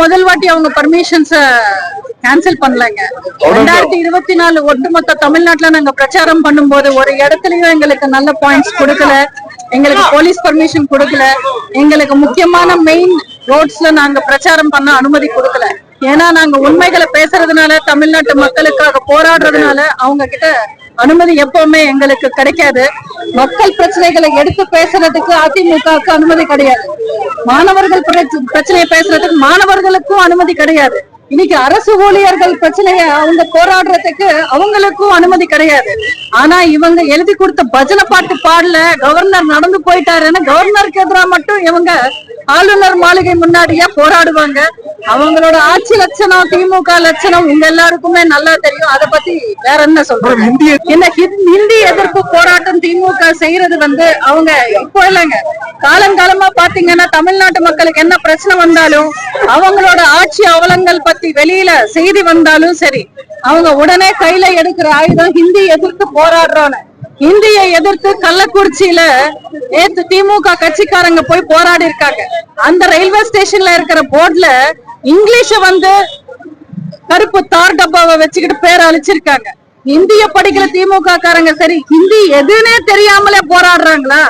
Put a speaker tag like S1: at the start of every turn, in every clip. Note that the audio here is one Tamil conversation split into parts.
S1: முதல் வாட்டி அவங்க பர்மிஷன்ஸ கேன்சல் பண்ணலங்க. ரெண்டாயிரத்தி இருபத்தி நாலு ஒட்டுமொத்த தமிழ்நாட்டுல நாங்க பிரச்சாரம் பண்ணும்போது ஒரு இடத்துலயும் எங்களுக்கு நல்ல பாயிண்ட்ஸ் கொடுக்கல. எங்களுக்கு போலீஸ் பர்மிஷன் கொடுக்கல. எங்களுக்கு முக்கியமான மெயின் ரோட்ஸ்ல நாங்க பிரச்சாரம் பண்ண அனுமதி கொடுக்கல. ஏன்னா நாங்க உண்மைகளை பேசுறதுனால தமிழ்நாட்டு மக்களுக்காக போராடுறதுனால அவங்க கிட்ட அனுமதி எப்பவுமே எங்களுக்கு கிடைக்காது. மக்கள் பிரச்சனைகளை எடுத்து பேசுறதுக்கு அதிமுகவுக்கு அனுமதி கிடையாது. மாணவர்கள் பிரச்சனையை பேசுறதுக்கு மாணவர்களுக்கும் அனுமதி கிடையாது. இன்னைக்கு அரசு ஊழியர்கள் பிரச்சனைய அவங்க போராடுறதுக்கு அவங்களுக்கும் அனுமதி கிடையாது. ஆனா இவங்க எழுதி கொடுத்த பஜனை பாட்டு பாடல கவர்னர் நடந்து போயிட்டாருன்னு கவர்னருக்கு எதிராக மட்டும் இவங்க ஆளுநர் மாளிகை முன்னாடியே போராடுவாங்க. அவங்களோட ஆட்சி லட்சணம் திமுக லட்சணம் உங்க எல்லாருக்குமே நல்லா தெரியும். அதை பத்தி வேற என்ன சொல்றாங்க இந்த ஹிந்தி- ஹிந்தி எதிர்ப்பு போராட்டம் திமுக செய்யறது வந்து அவங்க இப்போ இல்லைங்க. காலங்காலமா பாத்தீங்கன்னா தமிழ்நாட்டு மக்களுக்கு என்ன பிரச்சனை வந்தாலும் அவங்களோட ஆட்சி அவலங்கள் பத்தி வெளியில செய்தி வந்தாலும் சரி அவங்க உடனே கையில எடுக்கிற ஆயுதம் ஹிந்தி எதிர்த்து போராடுறோன்னு இந்தியை எதிர்த்து கள்ளக்குறிச்சியில நேத்து திமுக கட்சிக்காரங்க போய் போராடி இருக்காங்க. அந்த ரயில்வே ஸ்டேஷன்ல இருக்கிற போர்ட்ல இங்கிலீஷ வந்து கருப்பு தார் டப்பாவை வச்சுக்கிட்டு பேர் அழிச்சிருக்காங்க. ஹிந்திய படிக்கிற திமுக காரங்க சரி ஹிந்தி எதுன்னே தெரியாமலே போராடுறாங்களா?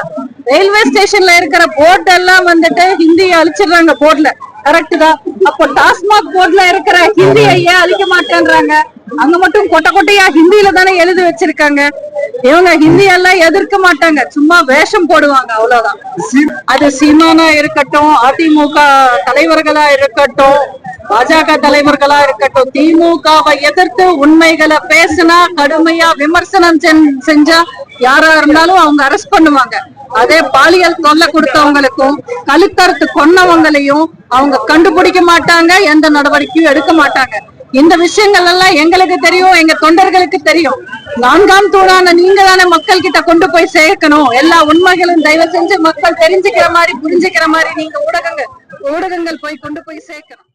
S1: ரயில்வே ஸ்டேஷன்ல இருக்கிற போர்ட் எல்லாம் வந்துட்டு ஹிந்தியை அழிச்சிடுறாங்க போர்ட்ல. கரெக்ட் தான். அப்போ டாஸ்மாக் போர்ட்ல இருக்கிற ஹிந்தியை ஏன் அழிக்க மாட்டேன்றாங்க? அங்க மட்டும் கொட்டை கொட்டையா ஹிந்தியில தானே எழுதி வச்சிருக்காங்க. இவங்க ஹிந்தி எல்லாம் எதிர்க்க மாட்டாங்க. சும்மா வேஷம் போடுவாங்க அவ்வளவுதான். அது சீமானா இருக்கட்டும் அதிமுக தலைவர்களா இருக்கட்டும் பாஜக தலைவர்களா இருக்கட்டும் திமுகவை எதிர்த்து உண்மைகளை பேசினா கடுமையா விமர்சனம் செஞ்சா யாரா இருந்தாலும் அவங்க அரெஸ்ட் பண்ணுவாங்க. அதே பாலியல் தொல்லை கொடுத்தவங்களுக்கும் கழுத்தறுத்து கொன்னவங்களையும் அவங்க கண்டுபிடிக்க மாட்டாங்க எந்த நடவடிக்கையும் எடுக்க மாட்டாங்க. இந்த விஷயங்கள் எல்லாம் எங்களுக்கு தெரியும் எங்க தொண்டர்களுக்கு தெரியும். நான்காம் தூளான நீங்க தானே மக்கள் கிட்ட கொண்டு போய் சேர்க்கணும். எல்லா உண்மைகளும் தயவு செஞ்சு மக்கள் தெரிஞ்சுக்கிற மாதிரி புரிஞ்சுக்கிற மாதிரி நீங்க ஊடகங்கள் ஊடகங்கள் போய் கொண்டு போய் சேர்க்கணும்.